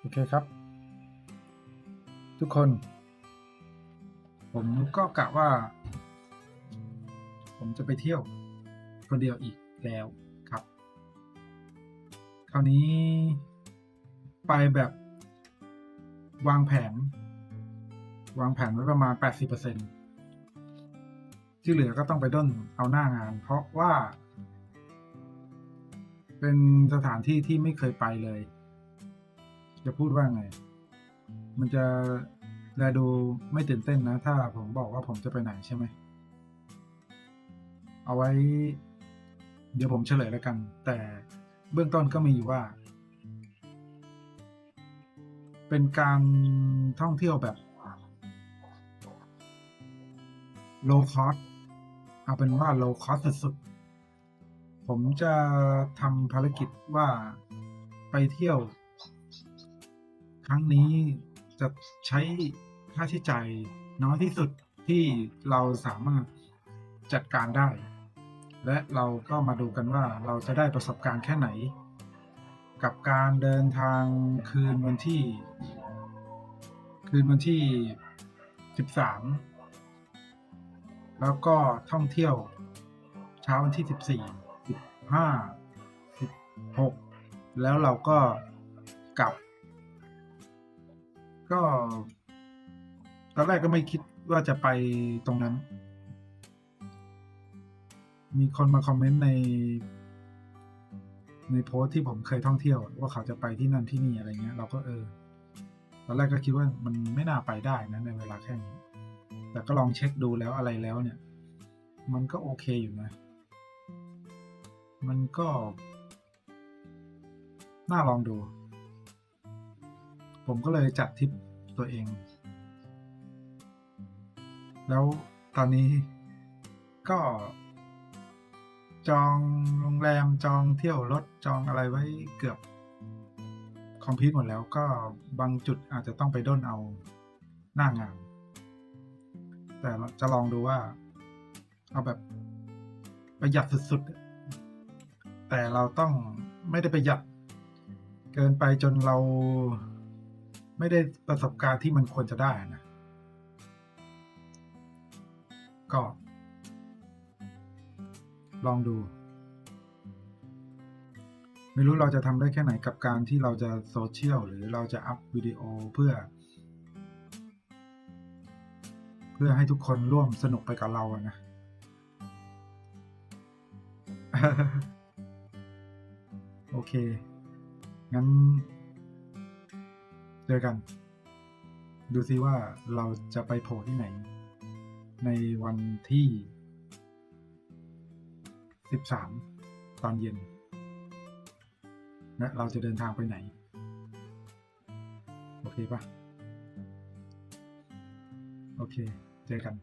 โอเคครับ ทุกคน ผมก็กะว่า ผมจะไปเที่ยว คนเดียวอีกแล้วครับ คราวนี้ไปแบบวางแผน วางแผนไว้ประมาณ 80%ที่เหลือก็ต้องไปด้นเอาหน้างาน เพราะว่า เป็นสถานที่ที่ไม่เคยไปเลย จะพูดว่าไง มันจะแลดูไม่ตื่นเต้นนะ ถ้าผมบอกว่าผมจะไปไหนใช่ไหม เอาไว้ เดี๋ยวผมเฉลยแล้วกัน แต่เบื้องต้นก็มีอยู่ว่า เป็นการท่องเที่ยวแบบ low cost เอาเป็นว่า low cost สุดๆผมจะทำภารกิจว่าไปเที่ยว ครั้งนี้จะใช้ค่าใช้จ่ายน้อยที่สุดที่เราสามารถจัดการได้ และเราก็มาดูกันว่าเราจะได้ประสบการณ์แค่ไหน กับการเดินทางคืนวันที่ คืนวันที่ 13 แล้วก็ท่องเที่ยวเช้าวันที่ 14 15 16 แล้วเราก็กลับ ก็ตอนแรกก็ไม่คิดว่าจะไปตรงนั้น มีคนมาคอมเมนต์ใน ในโพสต์ที่ผมเคยท่องเที่ยว ว่าเขาจะไปที่นั่นที่นี่อะไรเงี้ย เราก็เออ ตอนแรกก็คิดว่ามันไม่น่าไปได้นะในเวลาแค่นี้ แต่ก็ลองเช็คดูแล้วอะไรแล้วเนี่ย มันก็โอเคอยู่นะ มันก็ น่าลองดู ผมก็เลยจัดทริปตัวเอง แล้วตอนนี้ก็จองโรงแรมจองเที่ยวรถจองอะไรไว้เกือบคอมพิวต์หมดแล้วก็บางจุดอาจจะต้องไปด้นเอาหน้างาน แต่จะลองดูว่า เอาแบบประหยัดสุดๆ แต่เราต้องไม่ได้ประหยัดเกินไปจนเรา ไม่ได้ประสบการณ์ที่มันควรจะได้นะ ก็ ลองดู ไม่รู้เราจะทำได้แค่ไหนกับการที่เราจะโซเชียลหรือเราจะอัพวิดีโอเพื่อ เพื่อให้ทุกคนร่วมสนุกไปกับเราอะนะโอเค งั้น เจอกัน ดูซิว่าเราจะไปโผล่ที่ไหน ในวันที่ 13 ตอนเย็น และเราจะเดินทางไปไหน โอเคปะโอเค เจอกัน